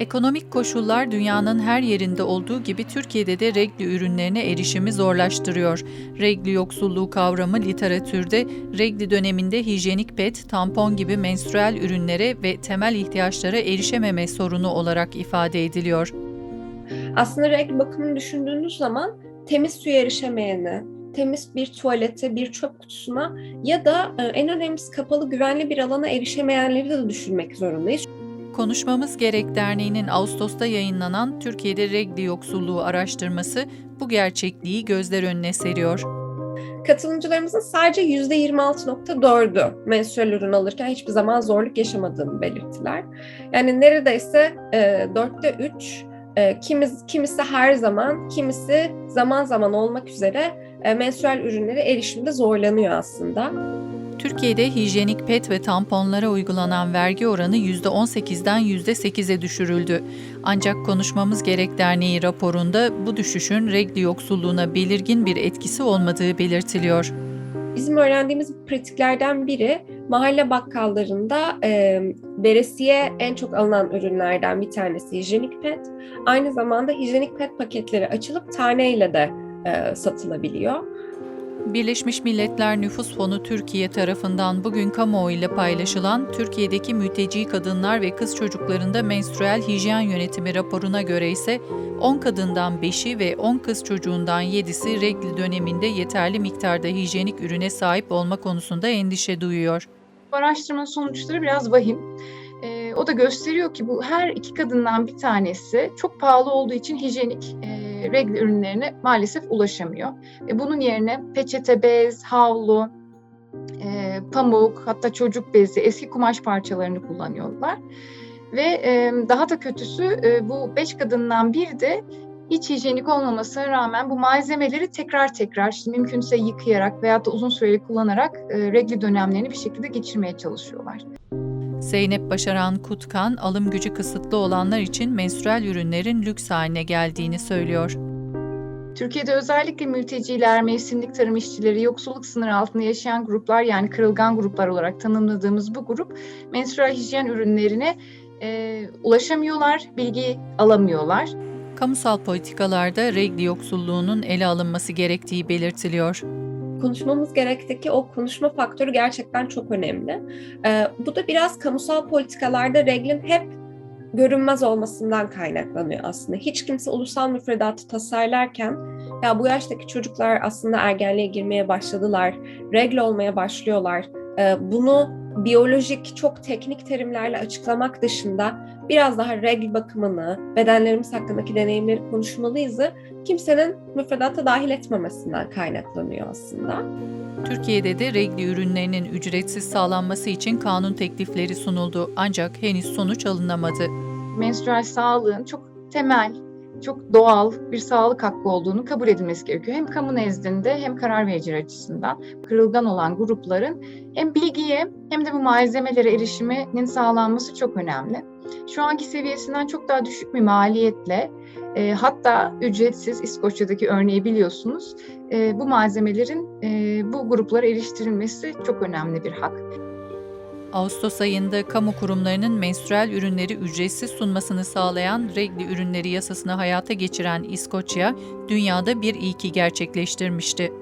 Ekonomik koşullar dünyanın her yerinde olduğu gibi Türkiye'de de regli ürünlerine erişimi zorlaştırıyor. Regli yoksulluğu kavramı literatürde regli döneminde hijyenik pet, tampon gibi menstrual ürünlere ve temel ihtiyaçlara erişememe sorunu olarak ifade ediliyor. Aslında regl bakımını düşündüğünüz zaman temiz suya erişemeyene, temiz bir tuvalete, bir çöp kutusuna ya da e, en önemlisi kapalı güvenli bir alana erişemeyenleri de düşünmek zorundayız. Konuşmamız Gerek Derneği'nin Ağustos'ta yayınlanan Türkiye'de regli yoksulluğu araştırması bu gerçekliği gözler önüne seriyor. Katılımcılarımızın sadece %26.4'ü menstrual ürün alırken hiçbir zaman zorluk yaşamadığını belirttiler. Yani neredeyse e, dörtte üç, e, kimiz, kimisi her zaman, kimisi zaman zaman olmak üzere e, menstrual ürünlere erişimde zorlanıyor aslında. Türkiye'de hijyenik pet ve tamponlara uygulanan vergi oranı %18'den %8'e düşürüldü. Ancak Konuşmamız Gerek Derneği raporunda bu düşüşün regli yoksulluğuna belirgin bir etkisi olmadığı belirtiliyor. Bizim öğrendiğimiz pratiklerden biri mahalle bakkallarında e, veresiye en çok alınan ürünlerden bir tanesi hijyenik pet. Aynı zamanda hijyenik pet paketleri açılıp taneyle de e, satılabiliyor. Birleşmiş Milletler Nüfus Fonu Türkiye tarafından bugün kamuoyuyla paylaşılan Türkiye'deki mülteci kadınlar ve kız çocuklarında menstrual hijyen yönetimi raporuna göre ise 10 kadından 5'i ve 10 kız çocuğundan 7'si regl döneminde yeterli miktarda hijyenik ürüne sahip olma konusunda endişe duyuyor. Bu araştırmanın sonuçları biraz vahim. Ee, o da gösteriyor ki bu her iki kadından bir tanesi çok pahalı olduğu için hijyenik e, regl ürünlerine maalesef ulaşamıyor. E, bunun yerine peçete, bez, havlu, e, pamuk, hatta çocuk bezi, eski kumaş parçalarını kullanıyorlar. Ve e, daha da kötüsü e, bu beş kadından biri de hiç hijyenik olmamasına rağmen bu malzemeleri tekrar tekrar işte mümkünse yıkayarak veyahut da uzun süreli kullanarak e, regl dönemlerini bir şekilde geçirmeye çalışıyorlar. Zeynep Başaran Kutkan, alım gücü kısıtlı olanlar için menstrual ürünlerin lüks haline geldiğini söylüyor. Türkiye'de özellikle mülteciler, mevsimlik tarım işçileri, yoksulluk sınırı altında yaşayan gruplar yani kırılgan gruplar olarak tanımladığımız bu grup menstrual hijyen ürünlerine e, ulaşamıyorlar, bilgi alamıyorlar. Kamusal politikalarda regli yoksulluğunun ele alınması gerektiği belirtiliyor. Konuşmamız gerekteki o konuşma faktörü gerçekten çok önemli. Ee, bu da biraz kamusal politikalarda reglin hep görünmez olmasından kaynaklanıyor aslında. Hiç kimse ulusal müfredatı tasarlarken ya bu yaştaki çocuklar aslında ergenliğe girmeye başladılar, regl olmaya başlıyorlar. Ee, bunu biyolojik çok teknik terimlerle açıklamak dışında biraz daha regl bakımını, bedenlerimiz hakkındaki deneyimleri konuşmalıyızı kimsenin müfredata dahil etmemesinden kaynaklanıyor aslında. Türkiye'de de regli ürünlerinin ücretsiz sağlanması için kanun teklifleri sunuldu ancak henüz sonuç alınamadı. Menstrual sağlığın çok temel, çok doğal bir sağlık hakkı olduğunu kabul edilmesi gerekiyor. Hem kamu nezdinde hem karar vericiler açısından kırılgan olan grupların hem bilgiye hem de bu malzemelere erişiminin sağlanması çok önemli. Şu anki seviyesinden çok daha düşük bir maliyetle e, hatta ücretsiz İskoçya'daki örneği biliyorsunuz. E, bu malzemelerin e, bu gruplara eriştirilmesi çok önemli bir hak. Ağustos ayında kamu kurumlarının menstrual ürünleri ücretsiz sunmasını sağlayan regli ürünleri yasasını hayata geçiren İskoçya, dünyada bir ilki gerçekleştirmişti.